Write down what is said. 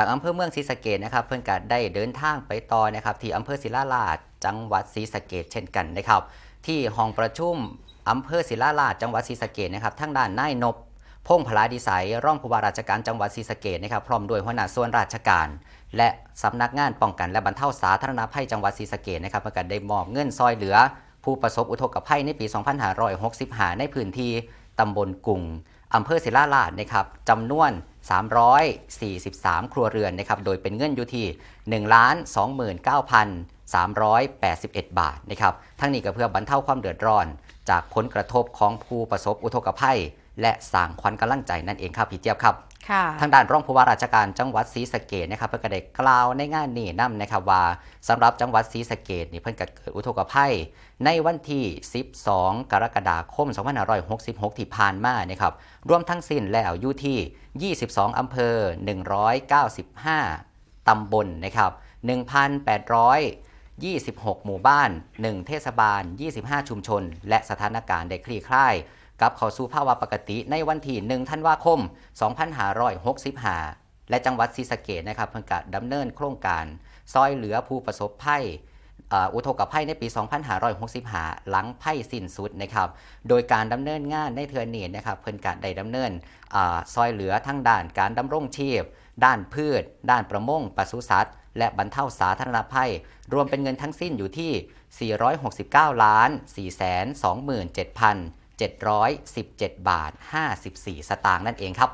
จากอำเภอเมืองศรีสะเกดนะครับ เพื่อนก็ได้เดินทางไปต่อนะครับที่อำเภอศิลาลาดจังหวัดศรีสะเกดเช่นกันนะครับ ที่ห้องประชุมอำเภอศิลาลาดจังหวัดศรีสะเกดนะครับทั้งด้านนายนบพงพลาดิสัยร่องผู้ว่าราชการจังหวัดศรีสะเกดนะครับพร้อมด้วยหัวหน้าส่วนราชการ และสำนักงานป้องกันและบรรเทาสาธารณภัยจังหวัดศรีสะเกดนะครับประกาศได้มอบเงินซอยเหลือ ผู้ประสบอุทกภัยในปี 2565 ในพื้นที่ตำบลกุงอำเภอศิลาลาดนะครับจำนวน 343 ครัวเรือนนะครับโดยเป็นเงินอยู่ที่ 1 29,381 บาทนะครับ ทั้งนี้ก็เพื่อบรรเทาความเดือดร้อน จากผลกระทบของผู้ประสบอุทกภัย และสร้างขวัญกำลังใจนั่นเองครับพี่เจี๊ยบครับค่ะทางด้านรองผู้ว่าราชการจังหวัดศรีสะเกดนะครับเพื่อก็ได้กล่าวในงานนี้นํนะครับว่าสำหรับจังหวัดศรีสะเกดนี่เพิ่นก็เกิดอุทกภัย ในวันที่ 12 กรกฎาคม 2566 ที่ผ่านมานะครับรวมทั้งสิ้นแล้วอยู่ที่ 22 อำเภอ 195 ตำบลนะครับ 1,826 หมู่บ้าน 1 เทศบาล 25 ชุมชน และสถานการณ์ได้คลี่คลาย กลับเข้าสู่ภาวะปกติในวันที่1ธันวาคม 2565 และจังหวัดศรีสะเกดนะครับเพิ่งกะดำเนินโครงการ ซอยเหลือผู้ประสบภัยอุทกภัยในปี 2565 หลังภัยสิ้นสุดนะครับ โดยการดำเนินงานในเทือนนี้นะครับ เพิ่นการได้ดำเนินอซอยเหลือทั้งด้านการดำรงชีพ ด้านพืช ด้านประมงปศุสัตว์ และบรรเทาสาธารณภัย รวมเป็นเงินทั้งสิ้นอยู่ที่ 469 ล้าน 717 บาท 54 สตางค์นั่นเองครับ